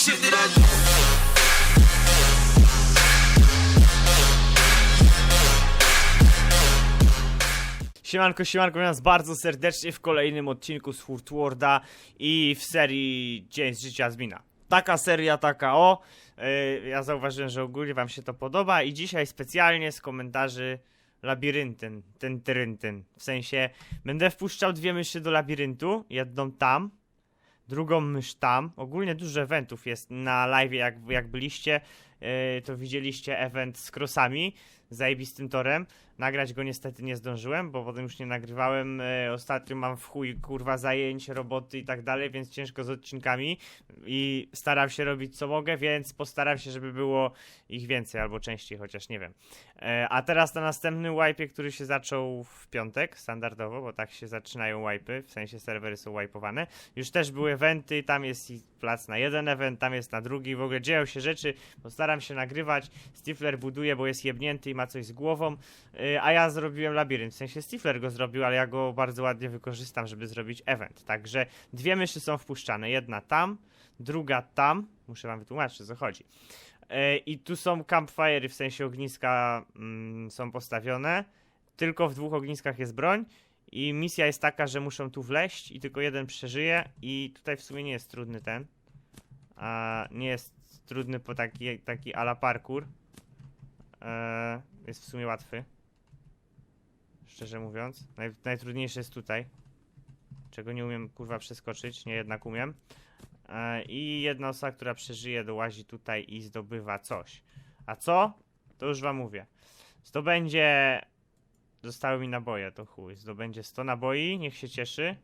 shit that I do. Siemanko, siemanko, witam bardzo serdecznie w kolejnym odcinku z Hurtwarda i w serii Dzień z życia Zmina. Taka seria, taka o. Yy, ja zauważyłem, że ogólnie wam się to podoba i dzisiaj specjalnie z komentarzy labiryntyn, ten tyrynten. W sensie, będę wpuszczał dwie myszy do labiryntu, jedną tam, drugą mysz tam. Ogólnie dużo eventów jest na live, jak, jak byliście, yy, to widzieliście event z crossami, z zajebistym torem. Nagrać go niestety nie zdążyłem, bo potem już nie nagrywałem. E, ostatnio mam w chuj kurwa zajęć, roboty i tak dalej, więc ciężko z odcinkami i staram się robić co mogę, więc postaram się, żeby było ich więcej albo częściej, chociaż nie wiem. E, a teraz na następnym wipe, który się zaczął w piątek, standardowo, bo tak się zaczynają wipe'y, w sensie serwery są wipe'owane. Już też były eventy, tam jest plac na jeden event, tam jest na drugi, w ogóle dzieją się rzeczy, postaram się nagrywać. Stifler buduje, bo jest jebnięty i ma coś z głową. Y, a ja zrobiłem labirynt. W sensie Stifler go zrobił, ale ja go bardzo ładnie wykorzystam, żeby zrobić event. Także dwie myszy są wpuszczane. Jedna tam, druga tam. Muszę wam wytłumaczyć, o co chodzi. Y, I tu są campfire'y, w sensie ogniska mm, są postawione. Tylko w dwóch ogniskach jest broń. I misja jest taka, że muszą tu wleść i tylko jeden przeżyje. I tutaj w sumie nie jest trudny ten. A nie jest trudny po taki, taki ala parkour. Eee, jest w sumie łatwy. Szczerze mówiąc. Naj, najtrudniejszy jest tutaj. Czego nie umiem kurwa przeskoczyć, nie jednak umiem. Eee, I jedna osoba, która przeżyje, dołazi tutaj i zdobywa coś. A co? To już wam mówię. Zdobędzie. Zostały mi naboje, to chuj. Zdobędzie 100 naboi, niech się cieszy.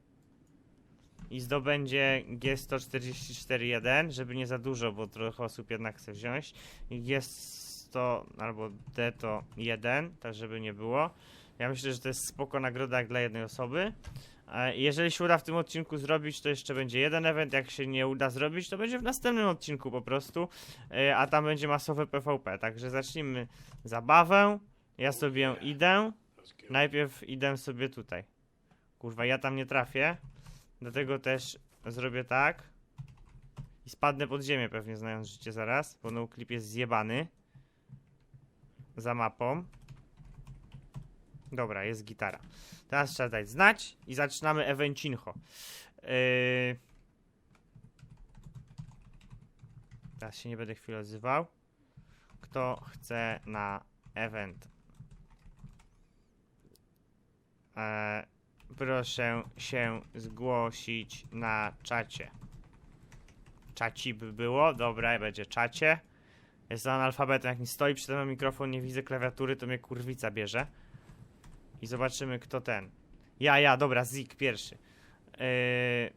I zdobędzie G144.1, żeby nie za dużo, bo trochę osób jednak chce wziąć. I G100 albo D to 1, tak żeby nie było. Ja myślę, że to jest spoko nagroda jak dla jednej osoby. E, Jeżeli się uda w tym odcinku zrobić, to jeszcze będzie jeden event. Jak się nie uda zrobić, to będzie w następnym odcinku po prostu. E, A tam będzie masowe PvP. Także zacznijmy zabawę. Ja sobie idę. Najpierw idę sobie tutaj. Kurwa, ja tam nie trafię. Dlatego też zrobię tak. I spadnę pod ziemię pewnie znając życie zaraz, bo no clip jest zjebany. Za mapą. Dobra, jest gitara. Teraz trzeba dać znać i zaczynamy evencinho. Yy... Teraz się nie będę chwilę odzywał. Kto chce na event? Eee, proszę się zgłosić na czacie. Czaci by było, dobra, będzie czacie. Jest analfabetem, jak mi stoi przed mną mikrofon, nie widzę klawiatury, to mnie kurwica bierze. I zobaczymy, kto ten. Ja, ja, dobra, Zik pierwszy. Yy,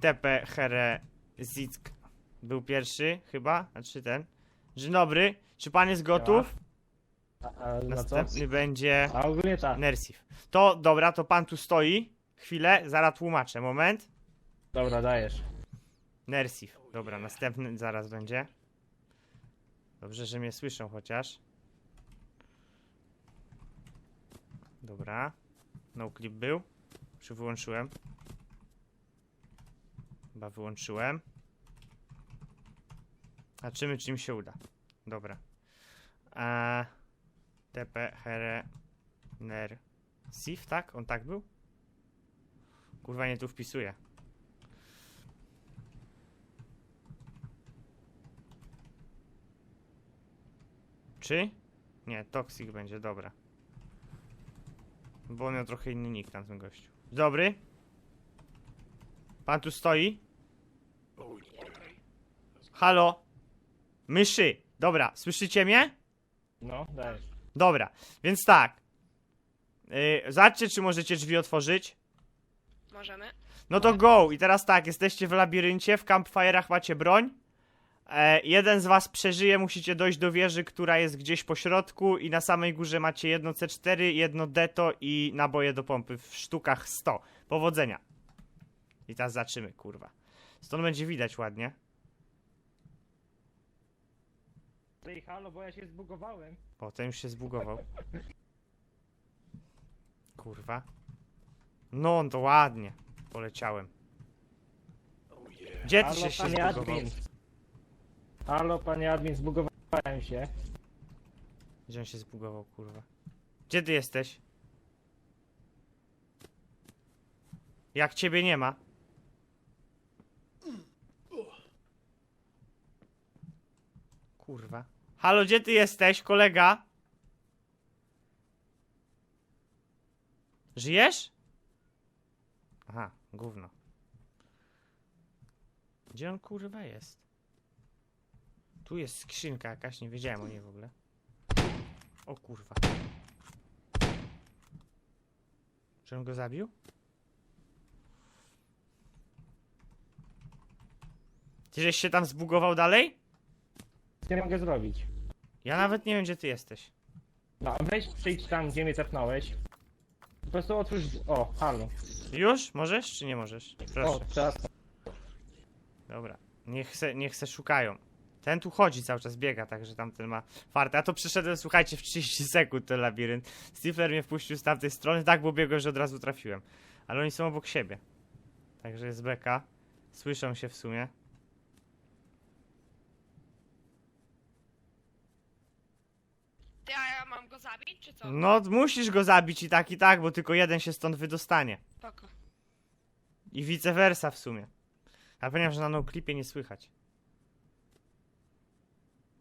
Tepe Here Zick był pierwszy, chyba, znaczy ten. Dzień dobry, czy pan jest gotów? A, a na co? Następny będzie A ogólnie tak. Nersif. To, dobra, to pan tu stoi. Chwilę, zaraz tłumaczę, moment. Dobra, dajesz. Nersif. Dobra, następny zaraz będzie. Dobrze, że mnie słyszą chociaż. Dobra. No clip był. Czy wyłączyłem? Chyba wyłączyłem. Zobaczymy, czy im się uda. Dobra. A TP Here Ner Sif, tak? On tak był? Kurwa, nie tu wpisuję. Czy? Nie, Toxic będzie, dobra. Bo on miał trochę inny nick tam ten gościu. Dobry? Pan tu stoi? Halo? Myszy! Dobra, słyszycie mnie? No, dajesz. Dobra, więc tak. Yy, zobaczcie, czy możecie drzwi otworzyć. Możemy. No to go! I teraz tak, jesteście w labiryncie, w campfire'ach macie broń. E, jeden z was przeżyje, musicie dojść do wieży, która jest gdzieś po środku i na samej górze macie jedno C4, jedno Deto i naboje do pompy w sztukach 100. Powodzenia. I teraz zaczymy, kurwa. Stąd będzie widać ładnie. Ej, halo, bo ja się zbugowałem. Potem już się zbugował. Kurwa. No, to ładnie. Poleciałem. Gdzie ty Halo, się, się panie zbugował? admin. Halo, panie admin, zbugowałem się. Gdzie on się zbugował, kurwa? Gdzie ty jesteś? Jak ciebie nie ma? Kurwa. Halo, gdzie ty jesteś, kolega? Żyjesz? Aha, gówno. Gdzie on kurwa jest? Tu jest skrzynka jakaś, nie wiedziałem o niej w ogóle. O kurwa. Czy on go zabił? Ty żeś się tam zbugował dalej? Co mogę zrobić? Ja nawet nie wiem gdzie ty jesteś. No, weź przyjdź tam, gdzie mnie zapnąłeś. Po prostu otwórz... O, halo. Już? Możesz czy nie możesz? O, Proszę. czas. Dobra. Niech se, niech se szukają. Ten tu chodzi cały czas, biega, także tamten ma fartę. A to przeszedłem, słuchajcie, w 30 sekund ten labirynt. Stifler mnie wpuścił z tamtej strony, tak bo biegłem, że od razu trafiłem. Ale oni są obok siebie. Także jest beka. Słyszą się w sumie. Ty, a ja mam go zabić, czy co? No, musisz go zabić i tak, i tak, bo tylko jeden się stąd wydostanie. Spoko. I vice versa w sumie. A ponieważ na noclipie nie słychać.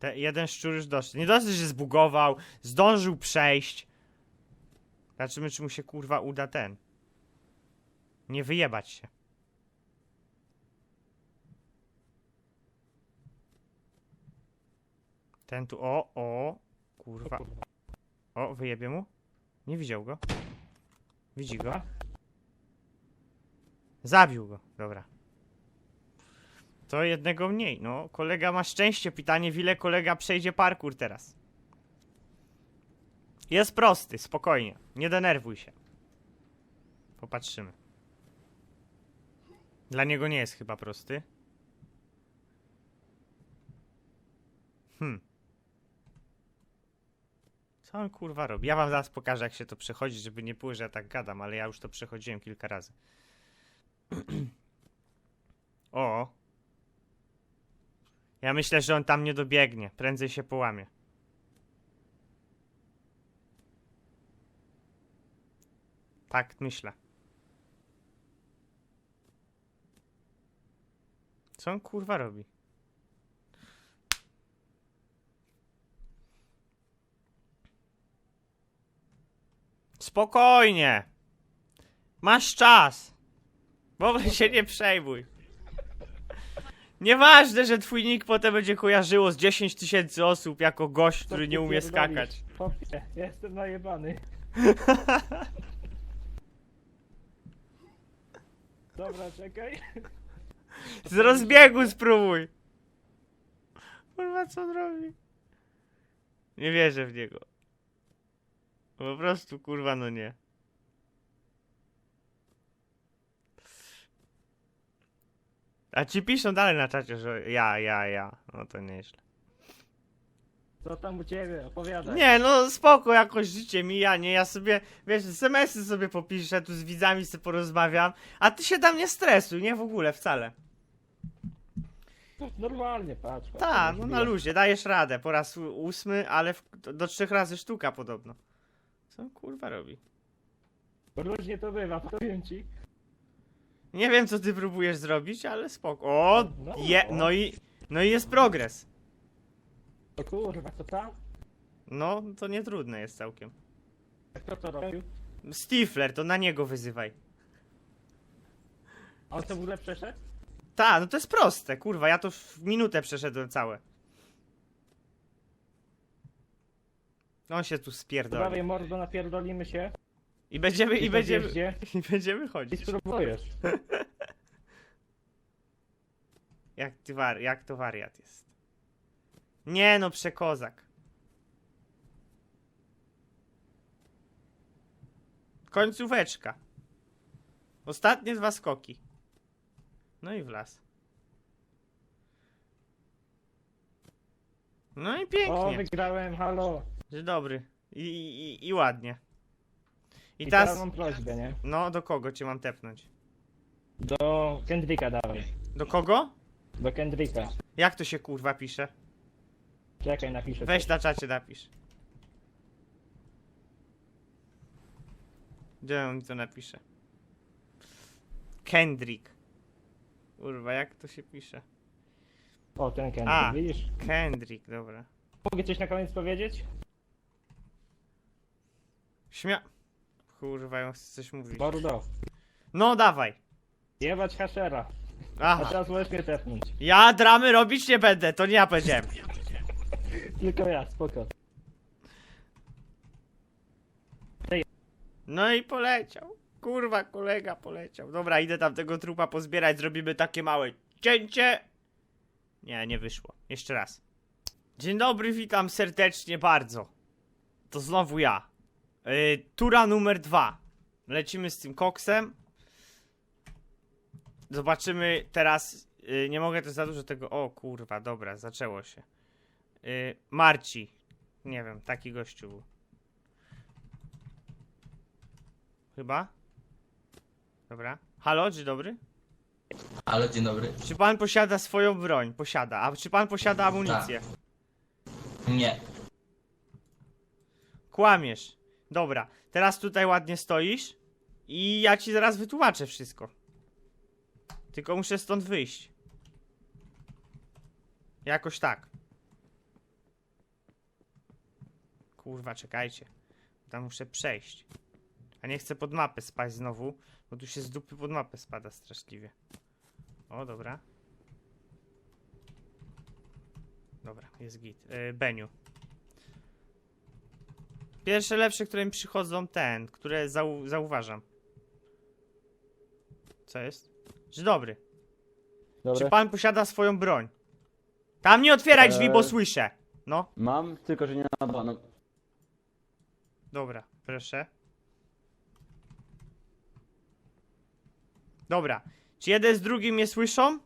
Te, jeden szczur już doszedł. Nie dosyć, że zbugował, zdążył przejść. Zobaczymy, czy mu się kurwa uda ten. Nie wyjebać się. Ten tu, o, o, kurwa. O, wyjebie mu? Nie widział go. Widzi go. Zabił go, dobra. To jednego mniej. No, kolega ma szczęście. Pytanie, w ile kolega przejdzie parkour teraz? Jest prosty, spokojnie. Nie denerwuj się. Popatrzymy. Dla niego nie jest chyba prosty. Hmm. Co on kurwa robi? Ja wam zaraz pokażę, jak się to przechodzi, żeby nie było, że ja tak gadam, ale ja już to przechodziłem kilka razy. O. Ja myślę, że on tam nie dobiegnie. Prędzej się połamie. Tak myślę. Co on kurwa robi? Spokojnie. Masz czas. W ogóle się nie przejmuj. Nieważne, że twój nick potem będzie kojarzyło z 10 tysięcy osób jako gość, który nie umie skakać. Popie, jestem najebany. Dobra, czekaj. Z rozbiegu spróbuj. Kurwa, co on robi? Nie wierzę w niego. Po prostu, kurwa, no nie. A ci piszą dalej na czacie, że ja, ja, ja. No to nieźle. Co tam u ciebie? Opowiadaj. Nie, no spoko, jakoś życie mija, nie? Ja sobie, wiesz, SMS-y sobie popiszę, tu z widzami sobie porozmawiam, a ty się tam nie stresuj, nie? W ogóle, wcale. Normalnie, patrz. Tak, no na luzie, dajesz radę. Po raz ó- ósmy, ale w, do, do trzech razy sztuka podobno. Co on, kurwa robi? Różnie to bywa, powiem ci. Nie wiem, co ty próbujesz zrobić, ale spoko. O, No, je, no. i, no i jest progres. O kurwa, co tam? No, to nie trudne jest całkiem. Kto to robił? Stifler, to na niego wyzywaj. A on to w ogóle przeszedł? Ta, no to jest proste, kurwa, ja to w minutę przeszedłem całe. On się tu To spierdoli. Dawaj mordo, napierdolimy się. I będziemy, i będziemy, gdzie? i będziemy I chodzić. spróbujesz. Jak, ty war, jak to wariat jest. Nie no, przekozak. Końcóweczka. Ostatnie dwa skoki. No i w las. No i O, pięknie. wygrałem, halo. Dzień dobry. I, i, i ładnie. I, I teraz teraz... mam prośbę, nie? No, do kogo cię mam tepnąć? Do Kendricka dawaj. Do kogo? Do Kendricka. Jak to się kurwa pisze? Czekaj, napiszę. Weź na czacie napisz. Gdzie on mi to napisze? Kendrick. Kurwa, jak to się pisze? O, ten Kendrick, A. widzisz? Kendrick, dobra. Mogę coś na koniec powiedzieć? Śmia... Kurwa, ja chcę coś mówić. Bordo. No, dawaj. Jebać haszera. A Aha. teraz możesz mnie tepnąć. Ja dramy robić nie będę, to nie ja powiedziałem. Tylko ja, spoko. No i poleciał. Kurwa, kolega poleciał. Dobra, idę tam tego trupa pozbierać, zrobimy takie małe cięcie. Nie, nie wyszło. Jeszcze raz. Dzień dobry, witam serdecznie bardzo. To znowu ja. Yy, tura numer dwa. Lecimy z tym koksem. Zobaczymy teraz. Yy, nie mogę też za dużo tego. O kurwa, dobra, zaczęło się. Yy, Marci. Nie wiem, taki gościu był. Chyba? Dobra. Halo, dzień dobry. Ale dzień dobry. Czy pan posiada swoją broń? Posiada. A czy pan posiada amunicję? Nie. Kłamiesz. Dobra. Teraz tutaj ładnie stoisz i ja ci zaraz wytłumaczę wszystko. Tylko muszę stąd wyjść. Jakoś tak. Kurwa, czekajcie. Tam muszę przejść. A nie chcę pod mapę spaść znowu, bo tu się z dupy pod mapę spada straszliwie. O, dobra. Dobra, jest git. Yy, Beniu. Pierwsze lepsze, które mi przychodzą, ten, które zau zauważam. Co jest? Dzień dobry. Dobra. Czy pan posiada swoją broń? Tam nie otwieraj drzwi, bo Eee. słyszę. No, Mam, tylko że nie na dwa. No, dobra, proszę. Dobra. Czy jeden z drugim mnie słyszą?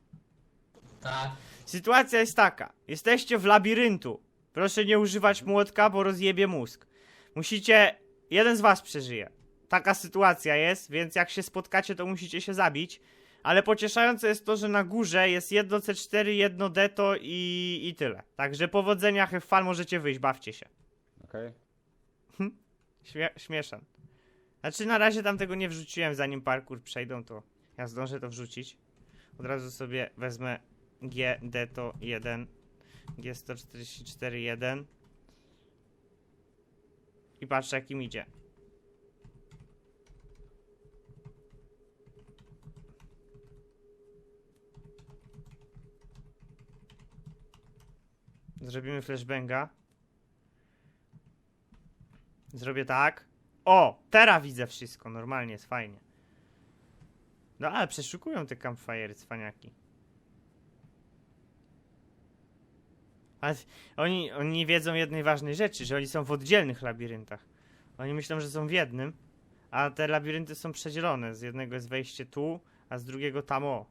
Tak. Sytuacja jest taka. Jesteście w labiryntu. Proszę nie używać młotka, bo rozjebie mózg. Musicie... Jeden z was przeżyje. Taka sytuacja jest, więc jak się spotkacie, to musicie się zabić. Ale pocieszające jest to, że na górze jest jedno C4, jedno Deto i, i tyle. Także powodzenia, have fun, możecie wyjść, bawcie się. okej. Śmie śmieszan. Znaczy na razie tam tego nie wrzuciłem, zanim parkour przejdą, to ja zdążę to wrzucić. Od razu sobie wezmę G Deto 1, G144 1 i patrzę jak im idzie. Zrobimy flashbanga. Zrobię tak. O! Teraz widzę wszystko. Normalnie jest fajnie. No ale przeszukują te campfire cwaniaki. Ale oni, oni nie wiedzą jednej ważnej rzeczy, że oni są w oddzielnych labiryntach. Oni myślą, że są w jednym, a te labirynty są przedzielone. Z jednego jest wejście tu, a z drugiego tam o.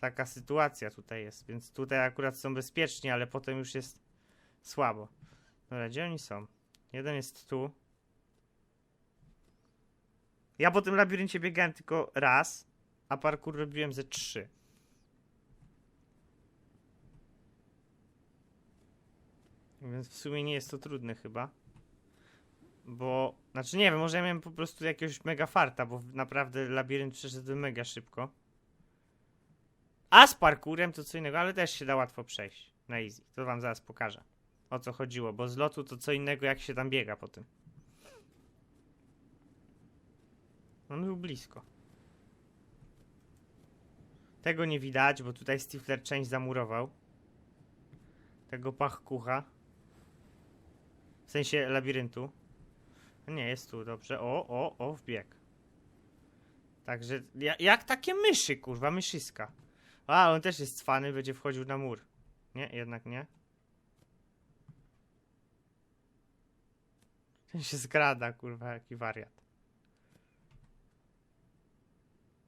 Taka sytuacja tutaj jest, więc tutaj akurat są bezpieczni, ale potem już jest słabo. Dobra, gdzie oni są? Jeden jest tu. Ja po tym labiryncie biegałem tylko raz, a parkour robiłem ze trzy. Więc w sumie nie jest to trudne chyba. Bo, znaczy nie wiem, może ja miałem po prostu jakiegoś mega farta, bo naprawdę labirynt przeszedłem mega szybko. A z parkurem to co innego, ale też się da łatwo przejść. Na easy. To wam zaraz pokażę. O co chodziło, bo z lotu to co innego jak się tam biega po tym. On był blisko. Tego nie widać, bo tutaj Stifler część zamurował. Tego pachkucha. W sensie labiryntu. Nie, jest tu, dobrze. O, o, o, wbieg. Także, ja, jak takie myszy, kurwa, myszyska. A, on też jest cwany, będzie wchodził na mur. Nie, jednak nie. Ten się skrada, kurwa, jaki wariat.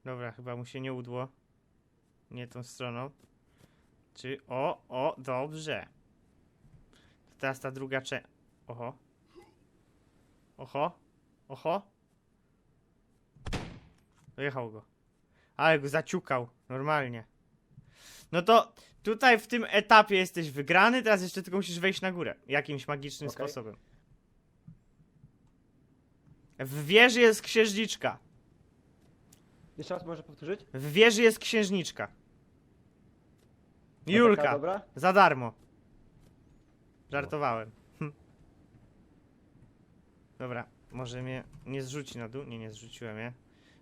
Dobra, chyba mu się nie udło. Nie tą stroną. Czy... O, o, dobrze. To teraz ta druga cze... Oho. Oho. Oho. Dojechał go. Ale go zaciukał. Normalnie. No to tutaj w tym etapie jesteś wygrany, teraz jeszcze tylko musisz wejść na górę. Jakimś magicznym Okej. sposobem. W wieży jest księżniczka. Jeszcze raz może powtórzyć? W wieży jest księżniczka. To Julka, za darmo. Żartowałem. Dobra, może mnie nie zrzuci na dół? Nie, nie zrzuciłem je.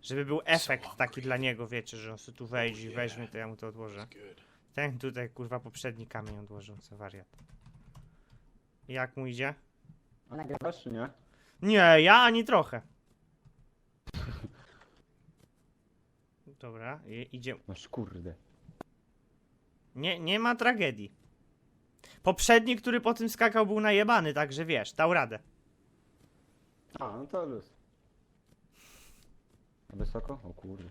Żeby był efekt taki dla niego, wiecie, że on sobie tu wejdzie i weźmie, to ja mu to odłożę. Ten tutaj, kurwa, poprzedni kamień odłożył, co wariat. Jak mu idzie? Nagrywasz czy nie? Nie, ja ani trochę. Dobra, i- idzie. Masz kurde. Nie, nie ma tragedii. Poprzedni, który po tym skakał, był najebany, także wiesz, dał radę. A, no to luz. A Wysoko? O kurde.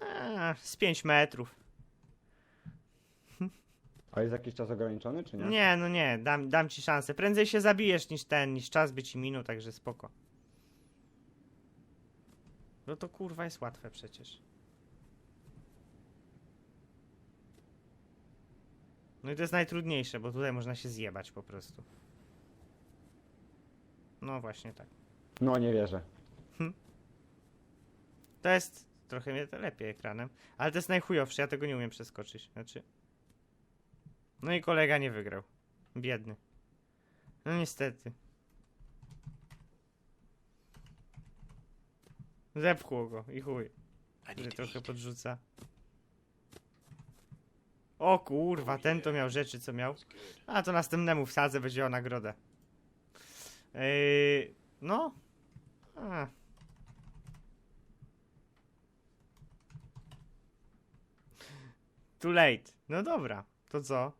Eee, z 5 metrów. A jest jakiś czas ograniczony, czy nie? Nie, no nie, dam, dam ci szansę. Prędzej się zabijesz niż ten, niż czas by ci minął, także spoko. No to kurwa jest łatwe przecież. No i to jest najtrudniejsze, bo tutaj można się zjebać po prostu. No właśnie tak. No nie wierzę. To jest trochę mnie to lepiej ekranem, ale to jest najchujowsze, ja tego nie umiem przeskoczyć. Znaczy. No i kolega nie wygrał. Biedny. No niestety. Zepchło go i chuj. Że trochę podrzuca. O kurwa, ten to miał rzeczy, co miał. A to następnemu wsadzę, będzie miał nagrodę. Yy, no. A. Too late. No dobra, to co?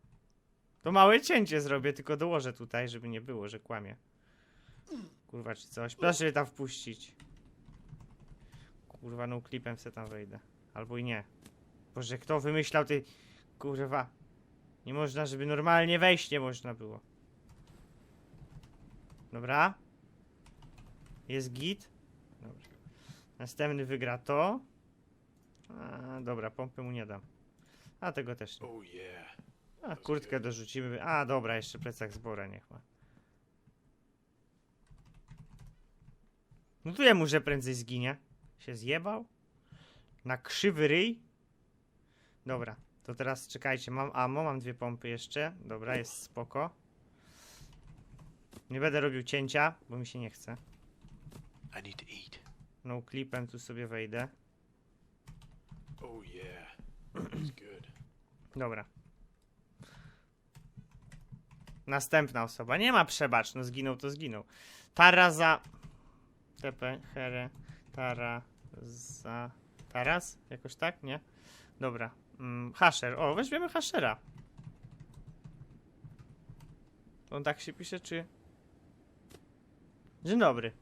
To małe cięcie zrobię, tylko dołożę tutaj, żeby nie było, że kłamie. Kurwa, czy coś. Proszę je tam wpuścić. Kurwa, no klipem se tam wejdę. Albo i nie. Boże, kto wymyślał tej... Kurwa. Nie można, żeby normalnie wejść nie można było. Dobra. Jest git. Dobra. Następny wygra to. A, dobra, pompy mu nie dam. A tego też nie. Oh. A, kurtkę dorzucimy. A, dobra, jeszcze plecak zbora niech ma. No tu ja może prędzej zginie. Się zjebał? Na krzywy ryj? Dobra, to teraz czekajcie, mam ammo, mam dwie pompy jeszcze. Dobra, jest spoko. Nie będę robił cięcia, bo mi się nie chce. I need to eat. No klipem tu sobie wejdę. Oh yeah. That's good. Dobra. Następna osoba. Nie ma przebacz, no zginął to zginął. Tara za... TP, Here, Tara za... Taras? Jakoś tak, nie? Dobra. Mm, Hasher. O, weźmiemy Hashera. On tak się pisze, czy... Dzień dobry.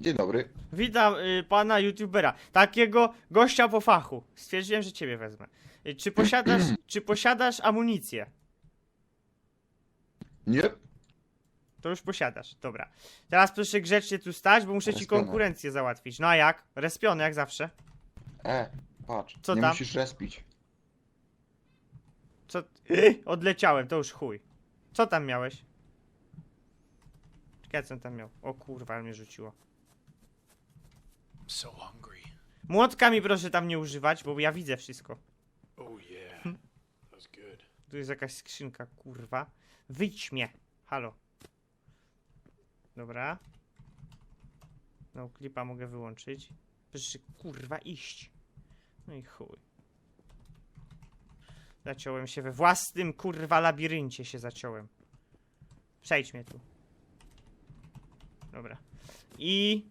Dzień dobry. Witam y, pana youtubera. Takiego gościa po fachu. Stwierdziłem, że ciebie wezmę. Y, czy posiadasz, czy posiadasz amunicję? Nie? To już posiadasz, dobra. Teraz proszę grzecznie tu stać, bo muszę ci Respione. konkurencję załatwić. No a jak? Respiony, jak zawsze. E, patrz. Co nie tam? musisz respić. Co? Y, odleciałem, to już chuj. Co tam miałeś? Czekaj, co on tam miał? O kurwa, ale mnie rzuciło. So hungry. Młotka mi proszę tam nie używać, bo ja widzę wszystko. Oh yeah. Hmm. That's good. Tu jest jakaś skrzynka, kurwa. Wyjdź mnie. Halo. Dobra. No, klipa mogę wyłączyć. Proszę, kurwa, iść. No i chuj. Zaciąłem się we własnym, kurwa, labiryncie się zaciąłem. Przejdź mnie tu. Dobra. I...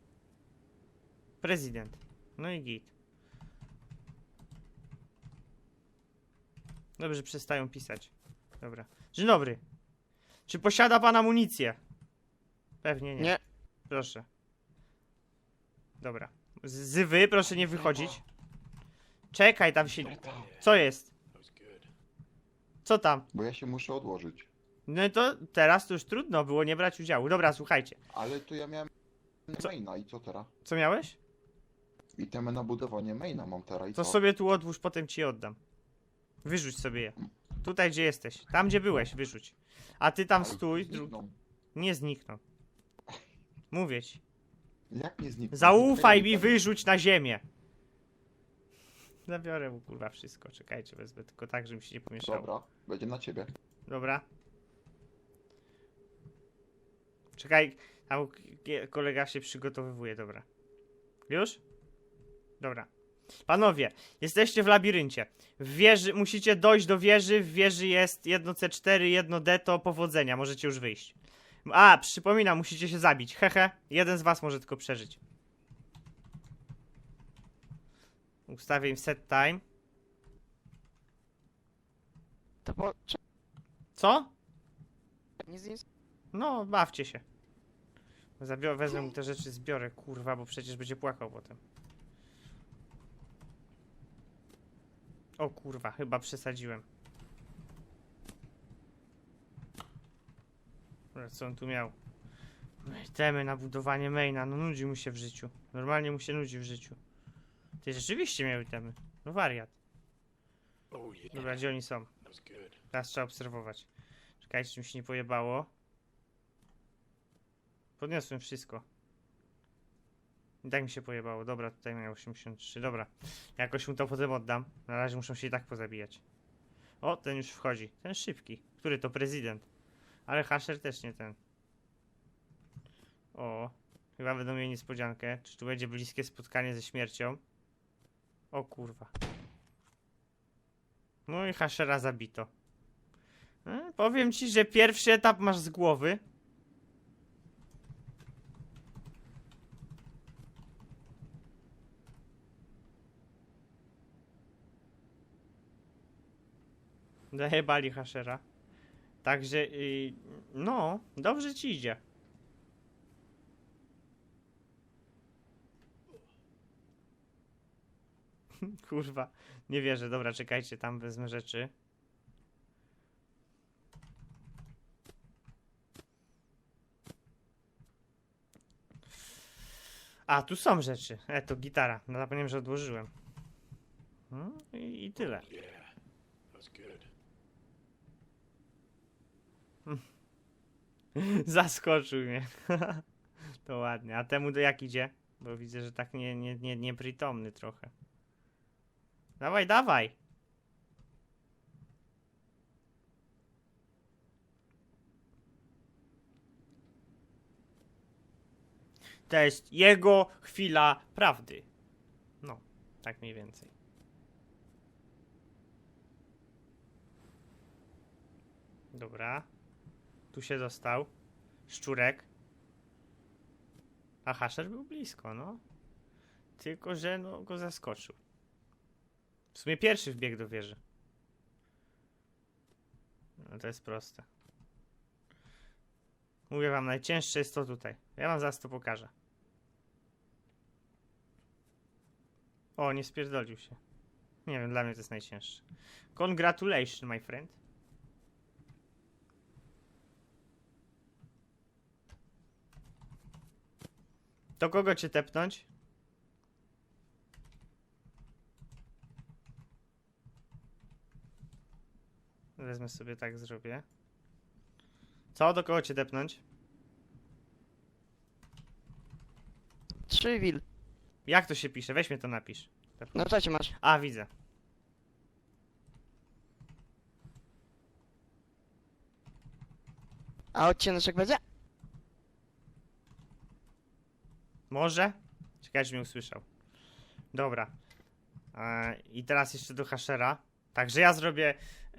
Prezydent. No i git. Dobrze, przestają pisać. Dobra. Dzień dobry. Czy posiada pan amunicję? Pewnie nie. Nie. Proszę. Dobra. Z z wy, proszę nie wychodzić. Czekaj, tam się... Co jest? Co tam? Bo ja się muszę odłożyć. No to teraz to już trudno było nie brać udziału. Dobra, słuchajcie. Ale to ja miałem Co? maina i co teraz? Co miałeś? Itemy na budowanie maina mam teraz i To co? sobie tu odłóż, potem ci oddam. Wyrzuć sobie je. Tutaj, gdzie jesteś. Tam, gdzie byłeś, wyrzuć. A ty tam stój. Dru... znikną. Nie znikną. Mówię ci. Jak nie znikną? Zaufaj mi, wyrzuć na ziemię. Zabiorę mu kurwa wszystko. Czekajcie, wezmę tylko tak, żeby mi się nie pomieszało. Dobra, będzie na ciebie. Dobra. Czekaj, tam k- kolega się przygotowywuje, dobra. Już? Dobra. Panowie, jesteście w labiryncie. W wieży, musicie dojść do wieży, w wieży jest jedno C4, jedno D, to powodzenia, możecie już wyjść. A, przypominam, musicie się zabić, hehe, jeden z was może tylko przeżyć. Ustawię im set time. To po... Co? Nic, nic. No, bawcie się. Zabiorę, wezmę mu te rzeczy, zbiorę, kurwa, bo przecież będzie płakał potem. O kurwa, chyba przesadziłem. Co on tu miał? Temy na budowanie maina, no nudzi mu się w życiu. Normalnie mu się nudzi w życiu. Ty rzeczywiście miały temy. No wariat. Oh. Dobra, gdzie oni są? Teraz trzeba obserwować. Czekajcie, czy mi się nie pojebało. Podniosłem wszystko. I tak mi się pojebało. Dobra, tutaj miał 83. Dobra. Jakoś mu to potem oddam. Na razie muszą się i tak pozabijać. O, ten już wchodzi. Ten szybki. Który to prezydent? Ale Hasher też nie ten. O, chyba będą mieli niespodziankę. Czy tu będzie bliskie spotkanie ze śmiercią? O kurwa. No i Hashera zabito. E, powiem ci, że pierwszy etap masz z głowy. Zajebali Hashera. Także, y, no, dobrze ci idzie. Kurwa, nie wierzę. Dobra, czekajcie, tam wezmę rzeczy. A, tu są rzeczy. E, to gitara. No, zapomniałem, że odłożyłem. No i, i tyle. Yeah. That was good. Zaskoczył mnie. to ładnie. A temu do jak idzie? Bo widzę, że tak nie, nie, nie, nieprzytomny trochę. Dawaj, dawaj! To jest jego chwila prawdy. No, tak mniej więcej. Dobra. Tu się dostał. Szczurek. A Hasher był blisko, no. Tylko, że no, go zaskoczył. W sumie pierwszy wbiegł do wieży. No to jest proste. Mówię wam, najcięższe jest to tutaj. Ja wam zaraz to pokażę. O, nie spierdolił się. Nie wiem, dla mnie to jest najcięższe. Congratulations, my friend. Do kogo cię tepnąć? Wezmę sobie tak, zrobię. Co? Do kogo cię tepnąć? Trzy wil. Jak to się pisze? Weź mnie to napisz. No czacie masz. A, widzę. A odcinek będzie? Może? Czekaj, mnie usłyszał. Dobra. E, I teraz jeszcze do Hashera. Także ja zrobię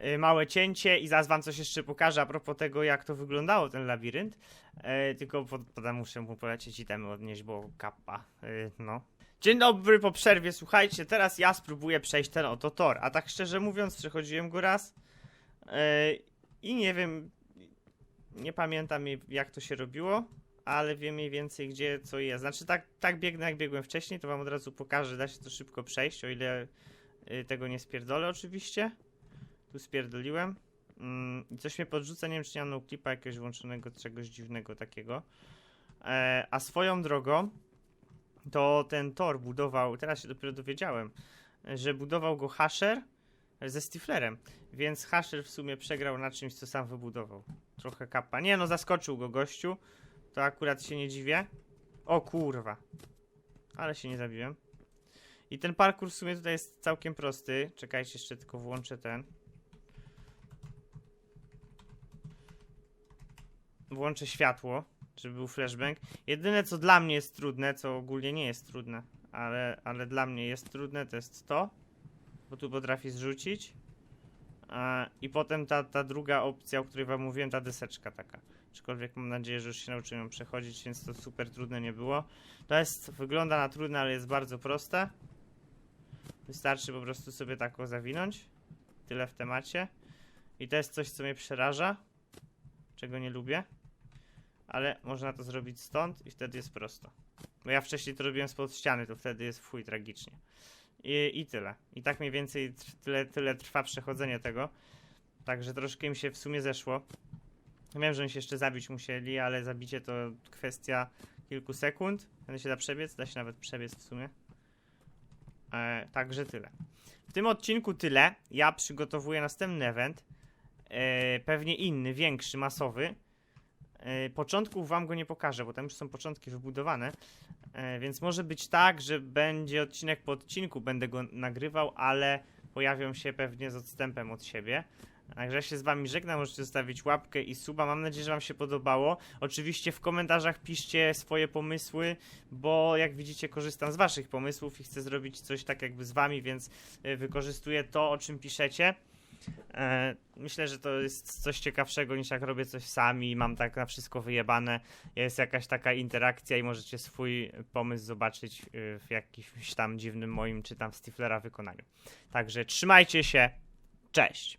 y, małe cięcie i zaraz wam coś jeszcze pokażę a propos tego, jak to wyglądało, ten labirynt. E, tylko potem muszę mu polecieć i temy odnieść, bo kappa. Y, no. Dzień dobry po przerwie, słuchajcie, teraz ja spróbuję przejść ten oto tor. A tak szczerze mówiąc, przechodziłem go raz e, i nie wiem, nie pamiętam jak to się robiło ale wiem mniej więcej gdzie co jest. Znaczy tak, tak biegnę jak biegłem wcześniej, to wam od razu pokażę, da się to szybko przejść, o ile y, tego nie spierdolę oczywiście. Tu spierdoliłem. Mm, I coś mnie podrzuca, nie wiem czy nie mam klipa jakiegoś włączonego, czegoś dziwnego takiego. E, a swoją drogą, to ten tor budował, teraz się dopiero dowiedziałem, że budował go Hasher ze Stiflerem. Więc Hasher w sumie przegrał na czymś, co sam wybudował. Trochę kapa. Nie no, zaskoczył go gościu. To akurat się nie dziwię. O kurwa. Ale się nie zabiłem. I ten parkour w sumie tutaj jest całkiem prosty. Czekajcie, jeszcze tylko włączę ten. Włączę światło, żeby był flashbang. Jedyne co dla mnie jest trudne, co ogólnie nie jest trudne, ale, ale dla mnie jest trudne, to jest to, bo tu potrafi zrzucić. I potem ta, ta druga opcja, o której wam mówiłem, ta deseczka taka. Aczkolwiek mam nadzieję, że już się nauczyłem ją przechodzić, więc to super trudne nie było. To jest, wygląda na trudne, ale jest bardzo proste. Wystarczy po prostu sobie tak o zawinąć. Tyle w temacie. I to jest coś, co mnie przeraża, czego nie lubię. Ale można to zrobić stąd i wtedy jest prosto. Bo ja wcześniej to robiłem spod ściany, to wtedy jest fuj tragicznie. I, I tyle. I tak mniej więcej tyle, tyle trwa przechodzenie tego. Także troszkę mi się w sumie zeszło. Wiem, że oni się jeszcze zabić musieli, ale zabicie to kwestia kilku sekund. Będę się da przebiec, da się nawet przebiec w sumie. E, także tyle. W tym odcinku tyle. Ja przygotowuję następny event. E, pewnie inny, większy, masowy. E, początków wam go nie pokażę, bo tam już są początki wybudowane. E, więc może być tak, że będzie odcinek po odcinku, będę go nagrywał, ale pojawią się pewnie z odstępem od siebie. Także ja się z wami żegnam, możecie zostawić łapkę i suba. Mam nadzieję, że wam się podobało. Oczywiście w komentarzach piszcie swoje pomysły, bo jak widzicie korzystam z waszych pomysłów i chcę zrobić coś tak jakby z wami, więc e, wykorzystuję to, o czym piszecie. E, Myślę, że to jest coś ciekawszego niż jak robię coś sami mam tak na wszystko wyjebane. Jest jakaś taka interakcja i możecie swój pomysł zobaczyć y, w jakimś tam dziwnym moim czy tam Stiflera wykonaniu. Także trzymajcie się. Cześć!